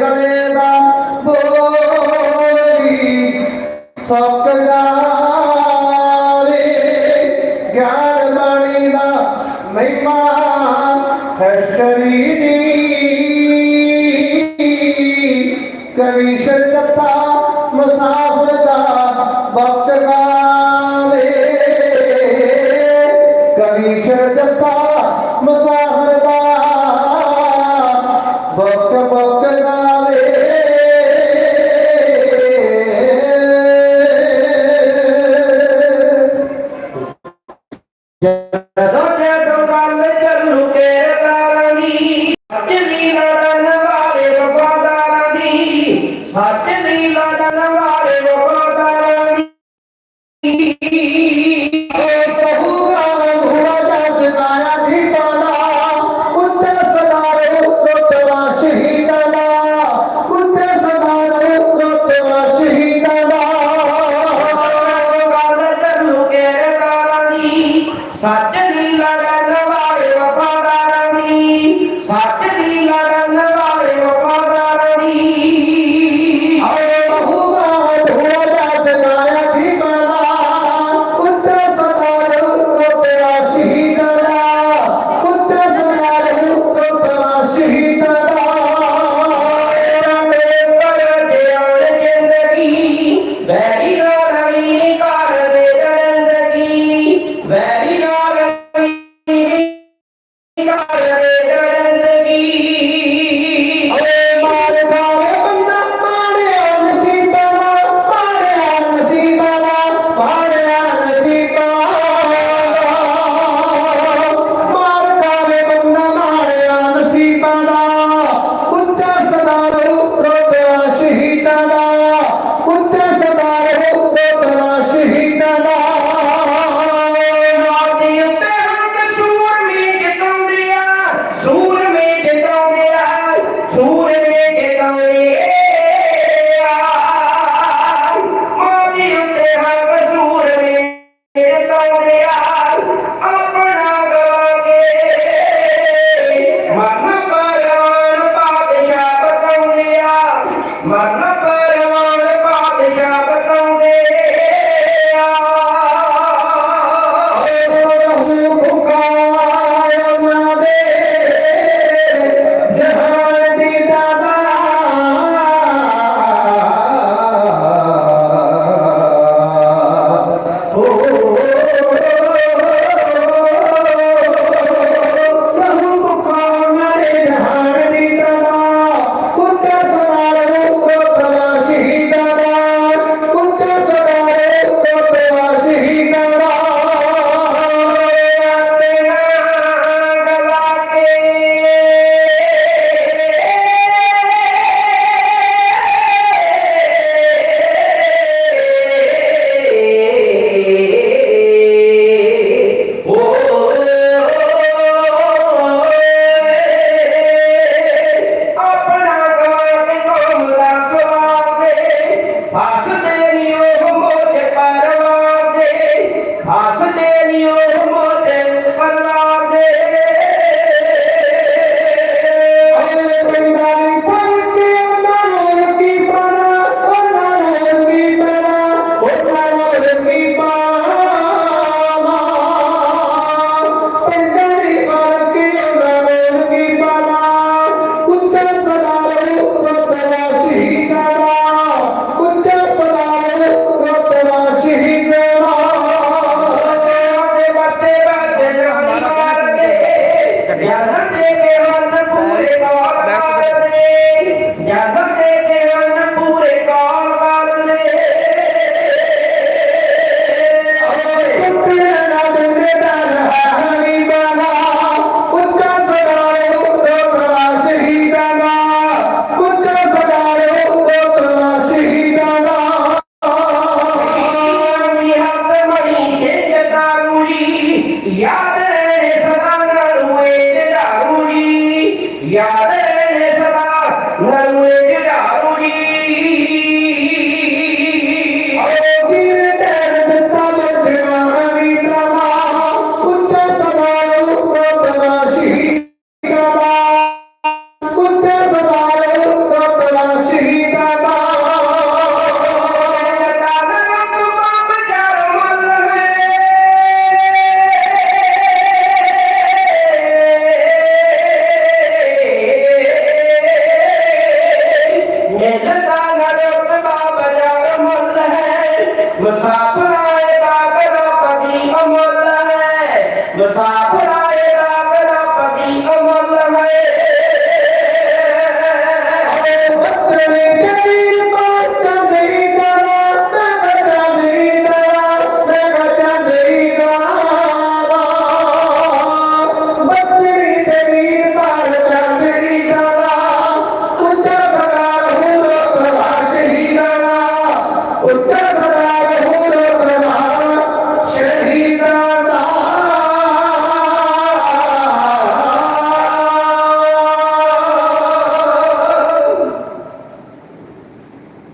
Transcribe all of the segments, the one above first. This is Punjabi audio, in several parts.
গলে দাম বলি সব Saatnya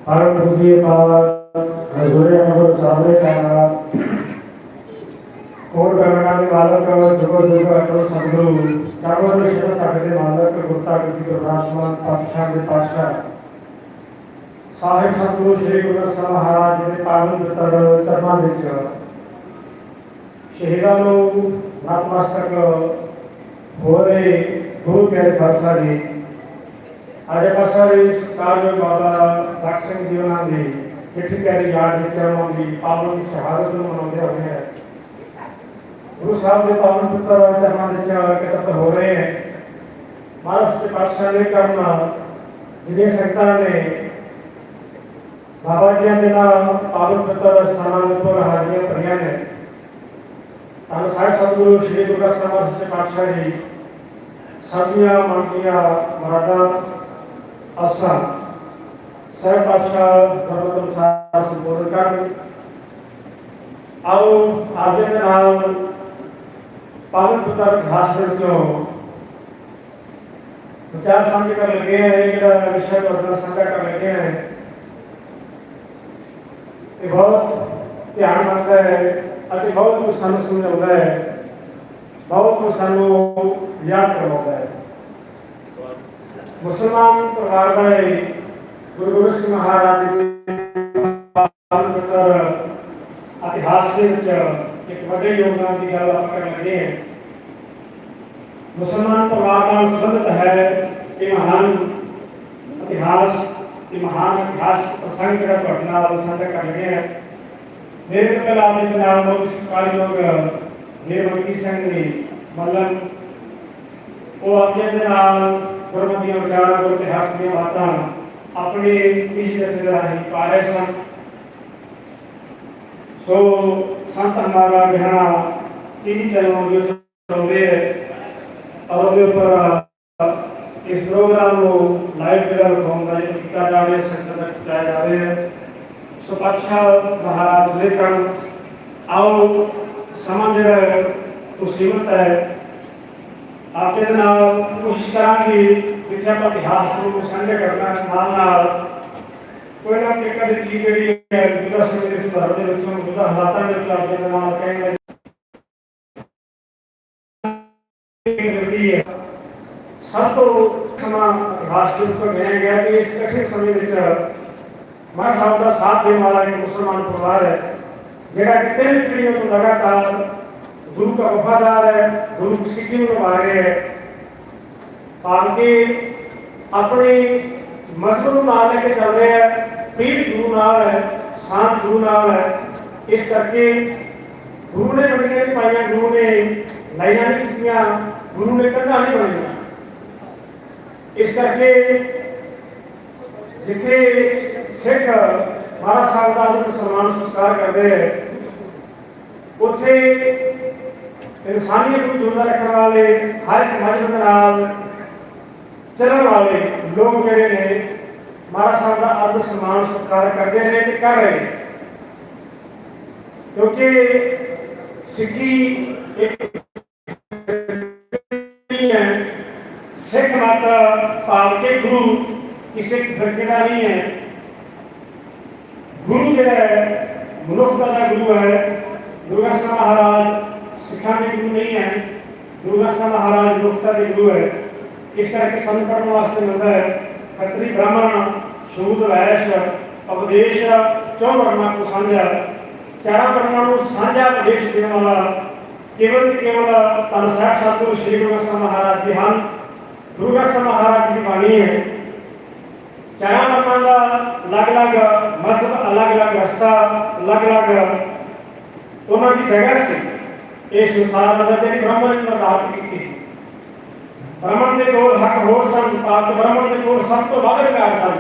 परम पूज्य पावन हजूरे अनुभव सामने का और करना के मालक जुगो जुगो अटल सदगुरु चारों देश के तकते मालक गुप्ता की प्रकाशमान पातशाह के पातशाह ਸਾਹਿਬ ਸਤਿਗੁਰੂ ਸ੍ਰੀ ਗੁਰੂ ਗ੍ਰੰਥ ਸਾਹਿਬ ਮਹਾਰਾਜ ਜੀ ਦੇ ਪਾਵਨ ਪਵਿੱਤਰ ਚਰਨਾਂ ਵਿੱਚ ਸ਼ਹੀਦਾਂ ਨੂੰ ਨਤਮਸਤਕ ਹੋ ਰਹੇ ਗੁਰੂ ਪਿਆਰੇ ਖਾਲਸਾ ਜੀ ਅੱਜ ਆਪਾਂ ਸਾਰੇ ਇਸ ਬਾਬਾ ਲਖ ਸਿੰਘ ਜੀ ਉਹਨਾਂ ਦੀ ਚਿੱਠੀ ਪਿਆਰੀ ਯਾਦ ਵਿੱਚ ਉਹਨਾਂ ਦੀ ਪਾਵਨ ਸ਼ਹਾਦਤ ਨੂੰ ਮਨਾਉਂਦੇ ਹੋਏ ਹੈ। ਗੁਰੂ ਸਾਹਿਬ ਦੇ ਪਾਵਨ ਪੁੱਤਰ ਚਰਨਾਂ ਵਿੱਚ ਇਕੱਤਰ ਹੋ ਰਹੇ ਹੈ। ਮਹਾਰਾਜ ਦੇ ਪਾਤਸ਼ਾਹ ਦੇ ਕਰਮ ਜਿਹੜੇ ਸੰਗਤਾਂ ਨੇ ਬਾਬਾ ਜੀ ਦੇ ਨਾਮ ਪਾਵਨ ਪੁੱਤਰ ਸਥਾਨਾਂ ਉੱਪਰ ਹਾਜ਼ਰੀਆਂ ਭਰੀਆਂ ਨੇ। ਤਾਂ ਸਾਹਿਬ, ਸਤਿਗੁਰੂ ਸ੍ਰੀ ਗੁਰੂ ਗ੍ਰੰਥ ਸਾਹਿਬ ਜੀ ਪਾਤਸ਼ਾਹ ਜੀ ਸਾਡੀਆਂ ਮਨ ਦੀਆਂ ਮੁਰਾਦਾਂ ਅਸਾਂ ਸਹਿਬ ਪਾਤਸ਼ਾਹ ਗੁਰਮਤਿ ਅਨੁਸਾਰ ਸੰਬੋਧਨ ਕਰਨ ਆਓ ਅੱਜ ਦੇ ਨਾਲ ਪਾਵਨ ਪੁੱਤਰ ਇਤਿਹਾਸ ਦੇ ਵਿਚਾਰ ਸਾਂਝੇ ਕਰਨ ਲੱਗੇ ਹਾਂ ਇਹ ਜਿਹੜਾ ਵਿਸ਼ਾ ਤੁਹਾਡੇ ਸਾਂਝਾ ਕਰਨ ਲੱਗੇ ਹਾਂ ਇਹ ਬਹੁਤ ਧਿਆਨ ਮੰਗਦਾ ਹੈ ਅਤੇ ਬਹੁਤ ਕੁਝ ਸਾਨੂੰ ਸਮਝਾਉਂਦਾ ਹੈ, ਬਹੁਤ ਕੁਝ ਸਾਨੂੰ ਯਾਦ ਕਰਵਾਉਂਦਾ ਹੈ। ਮੁਸਲਮਾਨ ਪਰਿਵਾਰ ਦਾ ਇਹ ਗੁਰੂ ਗੋਬਿੰਦ ਸਿੰਘ ਮਹਾਰਾਜ ਦੇ ਪਾਵਨ ਪੁੱਤਰ ਇਤਿਹਾਸ ਦੇ ਵਿੱਚ ਇੱਕ ਵੱਡੇ ਯੋਗਦਾਨ ਦੀ ਗੱਲ ਆਪਾਂ ਕਰਨ ਲੱਗੇ ਹਾਂ ਮੁਸਲਮਾਨ ਪਰਿਵਾਰ ਨਾਲ ਸੰਬੰਧਿਤ ਹੈ ਇਹ ਮਹਾਨ ਇਤਿਹਾਸ, ਇਹ ਮਹਾਨ ਇਤਿਹਾਸ ਪ੍ਰਸੰਗ ਜਿਹੜਾ ਤੁਹਾਡੇ ਨਾਲ ਸਾਂਝਾ ਕਰ ਲੱਗੇ ਹਾਂ। ਮੇਰੇ ਤੋਂ ਪਹਿਲਾਂ ਆਪਣੇ ਜਨਾਬ ਮੁਖ ਸਰਕਾਰੀ ਲੋਕ ਮੇਰੇ ਸਿੰਘ ਨੇ ਮੱਲਨ ਉਹ ਆਪਣੇ ਦੇ ਨਾਲ ਗੁਰਮਤਿ ਵਿਚਾਰਾਂ ਗੁਰ ਇਤਿਹਾਸ ਦੀਆਂ ਬਾਤਾਂ ਆਪਣੇ ਪਿਛਲੇ ਦੇ ਰਾਹੀਂ ਪਾ ਰਹੇ ਸਨ। ਸੋ ਸੰਤ ਹਮਾਰਾ ਬਿਹਣਾ ਟੀਵੀ ਚੈਨਲ ਦੇ ਚਲਾਉਂਦੇ ਔਰ ਉਹਦੇ ਉੱਪਰ ਇਸ ਪ੍ਰੋਗਰਾਮ ਨੂੰ ਲਾਈਵ ਜਿਹੜਾ ਲਗਾਉਣ ਕੀਤਾ ਜਾ ਸੰਗਤ ਤੱਕ ਪਹੁੰਚਾਇਆ ਜਾ ਸੋ ਪਾਤਸ਼ਾਹ ਮਹਾਰਾਜ ਲੇਕਨ ਆਓ ਸਮਾਂ ਜਿਹੜਾ ਹੈ ਹੈ ਆਪਕੇ ਦੇ ਨਾਲ ਕੋਸ਼ਿਸ਼ ਕਰਾਂਗੇ ਕਿ ਆਪਾਂ ਇਤਿਹਾਸ ਨੂੰ ਸਾਂਝਾ ਕਰਨਾ, ਨਾਲ ਨਾਲ ਕੋਈ ਨਾ ਕੋਈ ਕਦੇ ਚੀਜ਼ ਜਿਹੜੀ ਹੈ ਜਿਹੜਾ ਸਮੇਂ ਦੇ ਸੁਧਾਰ ਦੇ ਵਿੱਚੋਂ ਜਿਹੜਾ ਹਾਲਾਤਾਂ ਦੇ ਵਿੱਚ ਆਪਕੇ ਦੇ ਨਾਲ ਕਹਿੰਦੇ ਹੈ ਸਭ ਤੋਂ ਸਮਾਂ ਇਤਿਹਾਸ ਦੇ ਉੱਪਰ ਗਿਆ ਗਿਆ ਕਿ ਇਸ ਕਠਿਨ ਸਮੇਂ ਵਿੱਚ ਮਾਂ ਸਾਹਿਬ ਦਾ ਸਾਥ ਦੇਣ ਵਾਲਾ ਇੱਕ ਮੁਸਲਮਾਨ ਪਰਿਵਾਰ ਹੈ, ਜਿਹੜਾ ਕਿ ਤਿੰਨ ਪੀੜ੍ਹੀਆਂ ਤੋਂ ਲਗਾਤਾਰ ਗੁਰੂ ਦਾ ਵਫਾਦਾਰ ਹੈ ਗੁਰੂ ਦੀ ਸਿੱਖੀ ਨੂੰ ਨਿਭਾ ਰਿਹਾ ਹੈ ਭਾਵ ਕਿ ਆਪਣੀ ਮਜ਼ਹਬ ਨੂੰ ਨਾਲ ਲੈ ਕੇ ਚੱਲ ਰਿਹਾ ਹੈ ਪੀਰ ਗੁਰੂ ਨਾਲ ਹੈ ਸਾਥ ਗੁਰੂ ਨਾਲ ਹੈ ਇਸ ਕਰਕੇ ਗੁਰੂ ਨੇ ਬੜੀਆਂ ਨਹੀਂ ਪਾਈਆਂ ਗੁਰੂ ਨੇ ਲਾਈਨਾਂ ਨਹੀਂ ਕੀਤੀਆਂ ਗੁਰੂ ਨੇ ਕੰਧਾਂ ਨਹੀਂ ਬਣਾਈਆਂ ਇਸ ਕਰਕੇ ਜਿੱਥੇ ਸਿੱਖ ਮਹਾਰਾਜ ਸਾਹਿਬ ਦਾ ਆਦਰ ਸਨਮਾਨ ਸੰਸਕਾਰ ਕਰਦੇ ਹੈ ਉੱਥੇ ਇਨਸਾਨੀਅਤ ਨੂੰ ਜਿਉਂਦਾ ਰੱਖਣ ਵਾਲੇ, ਹਰ ਇੱਕ ਮਜਬਤ ਨਾਲ ਚੱਲਣ ਵਾਲੇ ਲੋਕ ਜਿਹੜੇ ਨੇ, ਮਹਾਰਾਜ ਸਾਹਿਬ ਦਾ ਆਦਰ ਸਨਮਾਨ ਸਤਿਕਾਰ ਕਰਦੇ ਨੇ ਤੇ ਕਰ ਰਹੇ ਨੇ। ਕਿਉਂਕਿ ਸਿੱਖੀ ਇੱਕ ਸਿੱਖ ਮਤ ਭਾਵ ਕੇ ਗੁਰੂ ਕਿਸੇ ਫਿਰਕੇ ਦਾ ਨਹੀਂ ਹੈ। ਗੁਰੂ ਜਿਹੜਾ ਹੈ ਮਨੁੱਖਤਾ ਦਾ ਗੁਰੂ ਹੈ। ਗੁਰੂ ਗ੍ਰੰਥ ਸਾਹਿਬ ਮਹਾਰਾਜ ਸਿੱਖਾਂ ਦੇ ਗੁਰੂ ਨਹੀਂ ਹੈ। ਗੁਰੂ ਗ੍ਰੰਥ ਸਾਹਿਬ ਮਹਾਰਾਜ ਮਨੁੱਖਤਾ ਦੇ ਗੁਰੂ ਹੈ। ਇਸ ਕਰਕੇ ਸਾਨੂੰ ਪੜ੍ਹਨ ਵਾਸਤੇ ਮਿਲਦਾ ਹੈ। ਖੱਤਰੀ ਬ੍ਰਾਹਮਣ ਸ਼ੂਦ ਵੈਸ਼ ਉਪਦੇਸ਼ ਚੌ ਕੋ ਸਾਂਝਾ। ਚਾਰਾਂ ਵਰਨਾ ਨੂੰ ਸਾਂਝਾ ਉਪਦੇਸ਼ ਦੇਣ ਵਾਲਾ ਕੇਵਲ ਤੇ ਕੇਵਲ ਤਨ ਸਾਹਿਬ ਸਤਿਗੁਰੂ ਸ੍ਰੀ ਗੁਰੂ ਗ੍ਰੰਥ ਸਾਹਿਬ ਮਹਾਰਾਜ ਜੀ ਹਨ। ਗੁਰੂ ਗ੍ਰੰਥ ਸਾਹਿਬ ਮਹਾਰਾਜ ਦੀ ਬਾਣੀ ਹੈ। ਚਾਰਾਂ ਵਰਨਾਂ ਦਾ ਅਲੱਗ-ਅਲੱਗ ਮਸਬ ਅਲੱਗ-ਅਲੱਗ ਰਸਤਾ, ਅਲੱਗ-ਅਲੱਗ ਉਹਨਾਂ ਦੀ ਜਗ੍ਹਾ ਸੀ। ਇਹ ਸੰਸਾਰ ਦਾ ਜਿਹੜੀ ਬ੍ਰਹਮਣ ਨੇ ਪ੍ਰਦਾਨ ਕੀਤੀ ਸੀ। ਬ੍ਰਹਮਣ ਦੇ ਕੋਲ ਹੱਕ ਹੋਰ ਸਨ ਪਾਪ ਬ੍ਰਹਮਣ ਦੇ ਕੋਲ ਸਭ ਤੋਂ ਵੱਧ ਅਧਿਕਾਰ ਸਨ।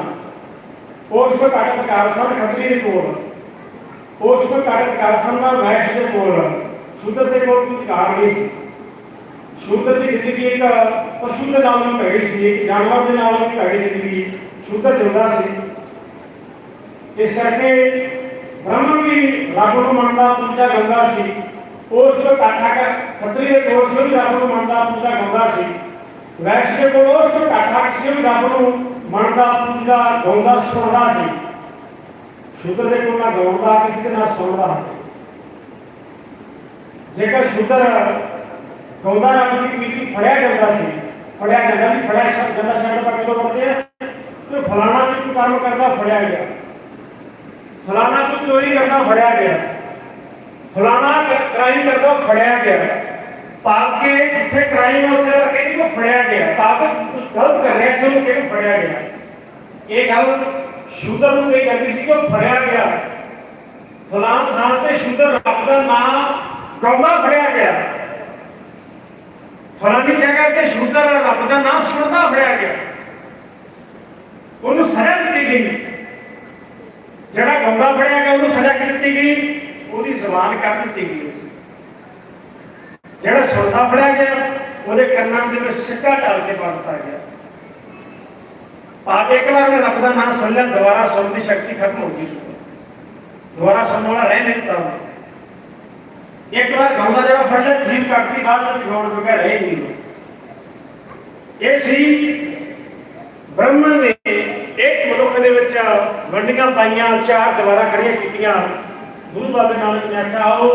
ਉਸ ਤੋਂ ਘੱਟ ਅਧਿਕਾਰ ਸਨ ਖੱਤਰੀ ਦੇ ਕੋਲ। ਉਸ ਤੋਂ ਘੱਟ ਅਧਿਕਾਰ ਸਨ ਨਾ ਵੈਸ਼ ਦੇ ਕੋਲ। ਸ਼ੂਦਰ ਦੇ ਕੋਲ ਕੋਈ ਅਧਿਕਾਰ ਨਹੀਂ ਸੀ। ਸ਼ੂਦਰ ਦੀ ਜ਼ਿੰਦਗੀ ਇੱਕ ਪਸ਼ੂ ਦੇ ਨਾਲ ਵੀ ਭੈੜੀ ਸੀ, ਇੱਕ ਜਾਨਵਰ ਦੇ ਨਾਲ ਵੀ ਭੈੜੀ ਜ਼ਿੰਦਗੀ ਸ਼ੂਦਰ ਜਿਉਂਦਾ ਸੀ। ਇਸ ਕਰਕੇ ਬ੍ਰਹਮਣ ਵੀ ਰੱਬ ਨੂੰ ਮੰਨਦਾ, ਪੂਜਾ ਗੰਗਾ ਸੀ। ਉਸ ਤੋਂ ਇਕੱਠਾ ਕਰ ਖੱਤਰੀ ਦੇ ਕੋਲ ਸੀ ਵੀ ਰੱਬ ਨੂੰ ਮੰਨਦਾ ਪੂਜਾ ਗੰਗਾ ਸੀ। ਵੈਸ਼ ਦੇ ਕੋਲ ਉਸ ਤੋਂ ਕਾਠਾ ਸੀ ਵੀ ਰੱਬ ਨੂੰ ਮੰਨਦਾ ਪੂਜਾ ਗਾਉਂਦਾ, ਸੁਣਦਾ ਸੀ। ਸ਼ੂਦਰ ਦੇ ਕੋਲ ਨਾ ਗਾਉਂਦਾ ਕਿਸੇ ਦੇ ਨਾਲ ਸੁਣਦਾ। ਜੇਕਰ ਸ਼ੂਦਰ ਗਾਉਂਦਾ ਰੱਬ ਦੀ ਕੀਰਤੀ ਫੜਿਆ ਜਾਂਦਾ ਸੀ, ਫੜਿਆ ਜਾਂਦਾ ਸੀ, ਫੜਿਆ ਸ਼ਬਦ ਜਾਂਦਾ ਸ਼ਬਦ ਆਪਾਂ ਕਿਦੋਂ ਪੜਦੇ ਆ? ਕਿ ਫਲਾਣਾ ਵੀ ਕੋਈ ਕੰਮ ਕਰਦਾ, ਫੜਿਆ ਗਿਆ। ਫਲਾਣਾ ਕੋਈ ਚੋਰੀ ਕਰਦਾ, ਫੜਿਆ ਗਿਆ। ਫਲਾਣਾ ਕ੍ਰਾਈਮ ਕਰਦਾ ਫੜਿਆ ਗਿਆ। ਪਾਪ ਕੇ ਜਿੱਥੇ ਕ੍ਰਾਈਮ ਹੈ ਉੱਥੇ ਕਹਿੰਦੀ ਕੋ ਫੜਿਆ ਗਿਆ। ਪਾਪ ਗਲਤ ਕਰ ਰਿਹਾ ਸੀ, ਉਹਨੂੰ ਕਿਹਨੂੰ ਫੜਿਆ ਗਿਆ? ਇਹ ਗੱਲ ਸ਼ੂਦਰ ਨੂੰ ਕਹੀ ਜਾਂਦੀ ਸੀ ਕਿ ਉਹ ਫੜਿਆ ਗਿਆ। ਫਲਾਂ ਥਾਂ ਤੇ ਸ਼ੂਦਰ ਰੱਬ ਦਾ ਨਾਮ ਗਾਉਂਦਾ ਫੜਿਆ ਗਿਆ। ਫਲਾਣੀ ਜਗ੍ਹਾ ਤੇ ਸ਼ੂਦਰ ਰੱਬ ਦਾ ਨਾਮ ਸੁਣਦਾ ਫੜਿਆ ਗਿਆ। ਉਹਨੂੰ ਸਜ਼ਾ ਦਿੱਤੀ ਗਈ। ਜਿਹੜਾ ਗੰਦਾ ਫੜਿਆ ਗਿਆ, ਉਹਨੂੰ ਸਜ਼ਾ ਦਿੱਤੀ ਗਈ? ਉਹਦੀ ਜ਼ਬਾਨ ਕੱਟ ਦਿੱਤੀ ਗਈ ਜਿਹੜਾ ਸੁਣਦਾ ਫੜਿਆ ਗਿਆ, ਉਹਦੇ ਕੰਨਾਂ ਦੇ ਵਿੱਚ ਸਿੱਕਾ ਢਾਲ ਕੇ ਪਾ ਦਿੱਤਾ ਗਿਆ। ਆਪ ਇੱਕ ਵਾਰ ਨੇ ਰੱਬ ਦਾ ਨਾਮ ਸੁਣ ਲਿਆ, ਦੁਬਾਰਾ ਸੁਣਨ ਦੀ ਸ਼ਕਤੀ ਖਤਮ ਹੋ ਗਈ। ਦੁਬਾਰਾ ਸੁਣਨ ਵਾਲਾ ਰਹਿ ਨਹੀਂ ਦਿੱਤਾ ਇੱਕ ਵਾਰ ਗਾਉਂਦਾ ਜਿਹੜਾ ਫੜ ਲਿਆ ਜੀਵ ਕੱਟਦੀ ਬਾਅਦ ਵਿੱਚ ਗਾਉਣ ਜੋਗਾ ਰਹਿ ਨਹੀਂ ਇਹ ਸੀ ਬ੍ਰਹਮਣ ਨੇ ਇੱਕ ਮਨੁੱਖ ਦੇ ਵਿੱਚ ਵੰਡੀਆਂ ਪਾਈਆਂ, ਚਾਰ ਦੁਬਾਰਾ ਖੜੀਆਂ ਕੀਤੀਆਂ। ਗੁਰੂ ਬਾਬੇ ਨਾਨਕ ਨੇ ਆਖਿਆ ਆਓ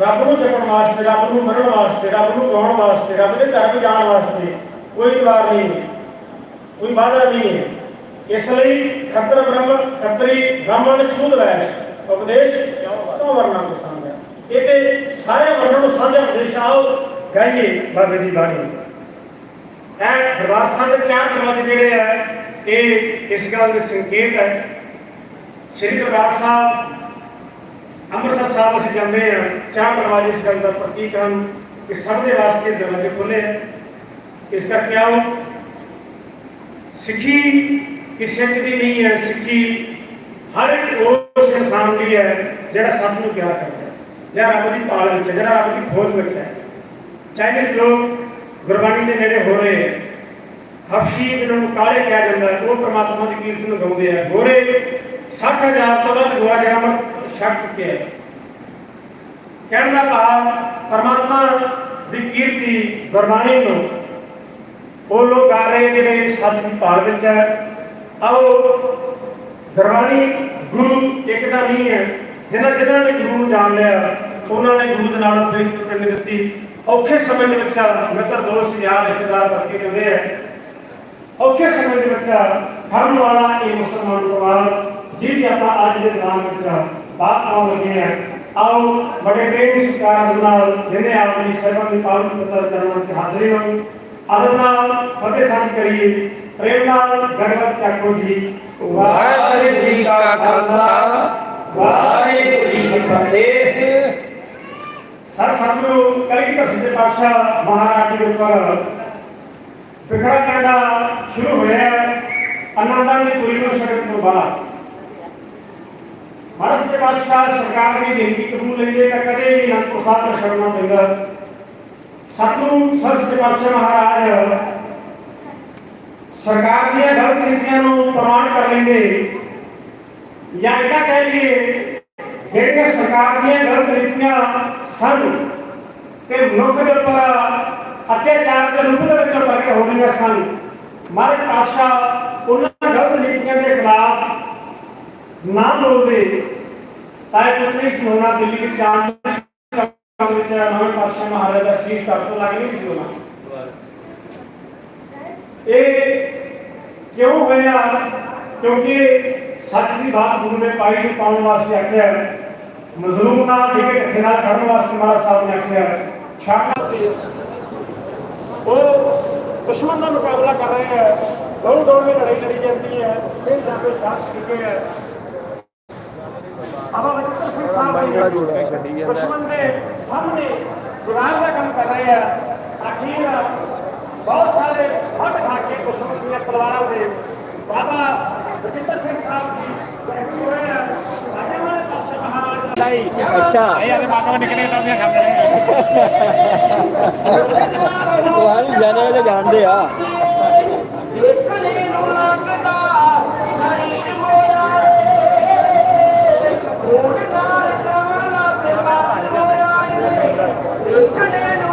ਰੱਬ ਨੂੰ ਜਪਣ ਵਾਸਤੇ ਰੱਬ ਨੂੰ ਮੰਨਣ ਵਾਸਤੇ ਰੱਬ ਨੂੰ ਗਾਉਣ ਵਾਸਤੇ ਰੱਬ ਦੇ ਘਰ ਜਾਣ ਵਾਸਤੇ ਕੋਈ ਦੀਵਾਰ ਨਹੀਂ। ਹੈ, ਕੋਈ ਬਾਧਾ ਨਹੀਂ ਹੈ। ਇਸ ਲਈ ਖੱਤਰ ਬ੍ਰਹਮਣ ਖੱਤਰੀ ਬ੍ਰਾਹਮਣ ਸ਼ੂਦ ਵੈਸ਼ ਉਪਦੇਸ਼ ਤੋਂ ਵਰਨਾ ਕੋ ਸਾਂਝਾ? ਇਹ ਸਾਰੇ ਵਰਨਾਂ ਨੂੰ ਸਾਂਝਾ ਉਪਦੇਸ਼ ਆਓ ਗਾਈਏ ਬਾਬੇ ਦੀ ਬਾਣੀ। ਇਹ ਦਰਬਾਰ ਸਾਹਿਬ ਦੇ ਚਾਰ ਦਰਵਾਜ਼ੇ ਜਿਹੜੇ ਆ ਇਹ ਇਸ ਗੱਲ ਦੇ ਸੰਕੇਤ ਹੈ। ਸ੍ਰੀ ਦਰਬਾਰ ਸਾਹਿਬ ਅੰਮ੍ਰਿਤਸਰ ਸਾਹਿਬ ਅਸੀਂ ਜਾਂਦੇ ਆ ਚਾਹ ਦਰਵਾਜ਼ੇ ਇਸ ਗੱਲ ਦਾ ਪ੍ਰਤੀਕ ਹਨ ਕਿ ਸਭ ਦੇ ਵਾਸਤੇ ਦਰਵਾਜ਼ੇ ਖੁੱਲੇ ਹੈ ਇਸ ਕਰਕੇ ਆਓ, ਸਿੱਖੀ ਕਿਸੇ ਦੀ ਨਹੀਂ ਹੈ। ਸਿੱਖੀ ਹਰ ਇੱਕ ਉਸ ਇਨਸਾਨ ਦੀ ਹੈ, ਜਿਹੜਾ ਸੱਚ ਨੂੰ ਪਿਆਰ ਕਰਦਾ ਹੈ। ਜਿਹੜਾ ਰੱਬ ਦੀ ਪਾਲ ਵਿੱਚ ਜਿਹੜਾ ਰੱਬ ਦੀ ਖੋਜ ਵਿੱਚ ਹੈ। ਚਾਈਨੀਜ਼ ਲੋਕ ਗੁਰਬਾਣੀ ਦੇ ਨੇੜੇ ਹੋ ਰਹੇ ਹੈ ਹਫਸ਼ੀ ਜਿਹਨਾਂ ਨੂੰ ਕਾਲੇ ਕਿਹਾ ਜਾਂਦਾ ਹੈ, ਉਹ ਪ੍ਰਮਾਤਮਾ ਦੀ ਕੀਰਤ ਨੂੰ ਗਾਉਂਦੇ ਆ। ਗੋਰੇ 60000 ਤੋਂ ਵੱਧ ਗੋਰਾ ਜਿਹੜਾ ਛੱਡ ਚੁੱਕੇ ਹੈ ਕਹਿਣ ਦਾ ਭਾਵ ਪਰਮਾਤਮਾ ਦੀ ਕੀਰਤੀ ਗੁਰਬਾਣੀ ਨੂੰ ਉਹ ਲੋਕ ਆ ਰਹੇ ਜਿਹੜੇ ਸੱਚ ਦੀ ਭਾਲ ਵਿੱਚ ਹੈ। ਆਓ, ਗੁਰਬਾਣੀ ਗੁਰੂ ਇੱਕ ਦਾ ਨਹੀਂ ਹੈ, ਜਿਨ੍ਹਾਂ ਜਿਨ੍ਹਾਂ ਨੇ ਗੁਰੂ ਨੂੰ ਜਾਣ ਲਿਆ, ਉਹਨਾਂ ਨੇ ਗੁਰੂ ਦੇ ਨਾਲ ਪ੍ਰੀਤ ਟੁੱਟਣ ਦਿੱਤੀ। ਔਖੇ ਸਮੇਂ ਦੇ ਵਿੱਚ ਮਿੱਤਰ, ਦੋਸਤ, ਯਾਰ, ਰਿਸ਼ਤੇਦਾਰ ਵਰਗੇ ਕਹਿੰਦੇ ਆ। ਔਖੇ ਸਮੇਂ ਦੇ ਵਿੱਚ ਫਰਨ ਵਾਲਾ ਇਹ ਮੁਸਲਮਾਨ ਪਰਿਵਾਰ ਜਿਹੜੀ ਆਪਾਂ ਅੱਜ ਦੇ ਦਿਨਾਂ ਵਿੱਚ ਬਾਤ ਆਉਣ ਲੱਗੇ ਆ ਆਓ ਬੜੇ ਪ੍ਰੇਮ ਸਤਿਕਾਰ ਨਾਲ ਜਿਹਨੇ ਆਪਣੀ ਸਰਬਨ ਦੀ ਪਾਵਨ ਪੱਤਰ ਚਰਨਾਂ ਵਿੱਚ ਹਾਜ਼ਰੀ ਨੂੰ ਅਦਬ ਨਾਲ ਫਤਿਹ ਸਾਂਝ ਕਰੀਏ। ਪ੍ਰੇਮ ਨਾਲ ਗਰਵਤ ਚੱਕੋ ਜੀ। ਵਾਹਿਗੁਰੂ ਜੀ ਕਾ ਖਾਲਸਾ। ਵਾਹਿਗੁਰੂ ਜੀ ਕੀ ਫਤਿਹ। ਸਰ ਸਾਨੂੰ ਕਲਗੀਧਰ ਸੱਚੇ ਪਾਤਸ਼ਾਹ ਮਹਾਰਾਜ ਜੀ ਦੇ ਉੱਪਰ ਪਿਖੜਾ ਕਾਂਡਾ ਸ਼ੁਰੂ ਹੋਇਆ। ਆਨੰਦਾਂ ਦੀ ਪੁਰੀ ਨੂੰ ਛੱਡਣ ਤੋਂ ਬਾਅਦ ਮਹਾਰਾਜ ਸੱਚੇ ਪਾਤਸ਼ਾਹ ਸਰਕਾਰ ਦੀ ਬੇਨਤੀ ਕਬੂਲ ਲੈਂਦੇ ਤਾਂ ਕਦੇ ਵੀ ਅਨੰਦਪੁਰ ਸਾਹਿਬ ਤੋਂ ਛੱਡਣਾ ਪੈਂਦਾ ਸਤਿਗੁਰੂ ਸੱਚੇ ਪਾਤਸ਼ਾਹ ਮਹਾਰਾਜ ਸਰਕਾਰ ਦੀਆਂ ਗਲਤ ਨੀਤੀਆਂ ਨੂੰ ਪ੍ਰਮਾਣ ਕਰ ਲੈਂਦੇ। ਜਾਂ ਇਹਦਾ ਕਹਿ ਲਈਏ, ਜਿਹੜੀਆਂ ਸਰਕਾਰ ਦੀਆਂ ਗਲਤ ਨੀਤੀਆਂ ਸਨ ਤੇ ਮਨੁੱਖ ਦੇ ਉੱਪਰ ਅਤਿਆਚਾਰ ਦੇ ਰੂਪ ਦੇ ਵਿੱਚ ਪ੍ਰਗਟ ਹੋ ਰਹੀਆਂ ਸਨ, ਮਾਰੇ ਪਾਤਸ਼ਾਹ ਉਹਨਾਂ ਗਲਤ ਨੀਤੀਆਂ ਦੇ ਖਿਲਾਫ ਨਾ ਬੋਲਦੇ ਤਾਂ ਇਹ ਕੁਝ ਨਹੀਂ ਸੀ ਦਿੱਲੀ ਦੇ ਚਾਂਦ ਕੰਮ ਵਿੱਚ ਮਾਰੇ ਪਾਤਸ਼ਾਹ ਮਹਾਰਾਜ ਦਾ ਸੀਸ ਤੱਕ ਤੋਂ ਲੱਗ ਨਹੀਂ ਸੀ ਇਹ ਕਿਉਂ ਹੋਇਆ? ਕਿਉਂਕਿ ਸੱਚ ਦੀ ਬਾਤ ਗੁਰੂ ਨੇ ਪਾਈ ਨੂੰ ਪਾਉਣ ਵਾਸਤੇ ਆਖਿਆ ਹੈ। ਮਜ਼ਲੂਮ ਨਾਲ ਠੀਕ ਢੱਠੇ ਨਾਲ ਖੜਨ ਵਾਸਤੇ ਮਹਾਰਾਜ ਸਾਹਿਬ ਨੇ ਆਖਿਆ ਹੈ। ਛਾਣਾ ਉਹ ਦੁਸ਼ਮਣ ਦਾ ਮੁਕਾਬਲਾ ਕਰ ਰਹੇ ਹੈ। ਦੌੜ ਦੌੜ ਕੇ ਲੜਾਈ ਲੜੀ ਜਾਂਦੀ ਹੈ। ਫਿਰ ਜਾ ਕੇ ਦੱਸ ਚੁੱਕੇ ਹੈ। ਸਾਹਿਬ ਨੇ ਦੁਸ਼ਮਣ ਦੇ ਸਾਹਮਣੇ ਦੀਵਾਰ ਦਾ ਕੰਮ ਕਰ ਰਹੇ ਆ ਅਖੀਰ ਬਹੁਤ ਸਾਰੇ ਹੱਥ ਖਾ ਕੇ ਦੁਸ਼ਮਣ ਦੀਆਂ ਤਲਵਾਰਾਂ ਦੇ ਬਾਬਾ ਬਚਿੱਤਰ ਸਿੰਘ ਸਾਹਿਬ ਜੀ ਬੈਠੇ ਹੋਏ ਆ ਸਾਡੇ ਵਾਲੇ ਪਾਸੇ ਮਹਾਰਾਜ ਅੱਛਾ ਇਹ ਆਦੇ ਬਾਬਾ ਨਿਕਲੇ ਤਾਂ ਉਹਦੀਆਂ ਖਾਂਦੇ ਤੁਹਾਨੂੰ ਜਾਣਦੇ ਆ। ਦੇਖਣੇ ਨੂੰ ਲੱਗਦਾ ਸਰੀਰ ఎక్కడ నేను